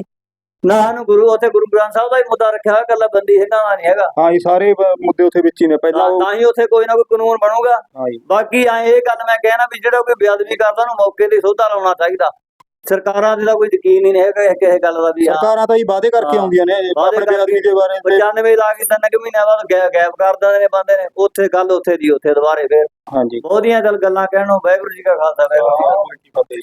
ਨਾ ਸਾਨੂੰ ਗੁਰੂ ਉੱਥੇ ਗੁਰੂ ਗ੍ਰੰਥ ਸਾਹਿਬ ਦਾ ਹੀ ਮੁੱਦਾ ਰੱਖਿਆ ਹੋਇਆ ਕੱਲਾ ਬੰਦੀ ਹੈਗਾ ਦਾ ਨਹੀਂ ਹੈਗਾ। ਹਾਂ ਜੀ ਸਾਰੇ ਬ- ਮੁੱਦੇ ਉੱਥੇ ਵਿੱਚ ਹੀ ਨੇ ਪਹਿਲਾਂ ਤਾਂ ਉਹ ਤਾਂ ਹੀ ਉੱਥੇ ਕੋਈ ਨਾ ਕੋਈ ਕਾਨੂੰਨ ਬਣੂਗਾ। ਹਾਂ ਜੀ। ਬਾਕੀ ਐ ਇਹ ਗੱਲ ਮੈਂ ਕਹਿਣਾ ਵੀ ਜਿਹੜਾ ਕੋਈ ਬੇਅਦਬੀ ਕਰਦਾ ਉਹਨੂੰ ਮੌਕੇ ਤੇ ਸੋਧਾ ਲਾਉਣਾ ਚਾਹੀਦਾ। ਸਰਕਾਰਾਂ ਦੇ ਤਾਂ ਕੋਈ ਯਕੀਨ ਹੀ ਨਹੀਂ ਹੈਗਾ ਕਿਸੇ ਗੱਲ ਦਾ ਵੀ ਹਾਂ। ਸਰਕਾਰਾਂ ਤਾਂ ਹੀ ਵਾਅਦੇ ਕਰਕੇ ਹਾਂ। ਆਉਂਦੀਆਂ ਨੇ ਆਪਣੇ ਬੇਅਦਬੀ ਦੇ ਬਾਰੇ ਤੇ 95 ਲਾ ਕੇ ਤਿੰਨ ਕੁ ਮਹੀਨਿਆਂ ਬਾਅਦ ਗੈ- ਗਾਇਬ ਕਰ ਦਿੰਦੇ ਨੇ ਬੰਦੇ ਨੇ ਉੱਥੇ ਗੱਲ ਉੱਥੇ ਦੀ ਉੱਥੇ ਦੁਬਾਰੇ ਫੇਰ। ਹਾਂ ਜੀ। ਬਹੁਤੀਆਂ ਗੱਲ ਗੱਲਾਂ ਕਹਿਣ ਨੂੰ ਵਾਹਿਗੁਰੂ ਜੀ ਕਾ ਖਾਲਸਾ ਜੀ। ਵਾਹਿਗੁਰੂ ਜੀ ਕੀ ਫਤਿਹ।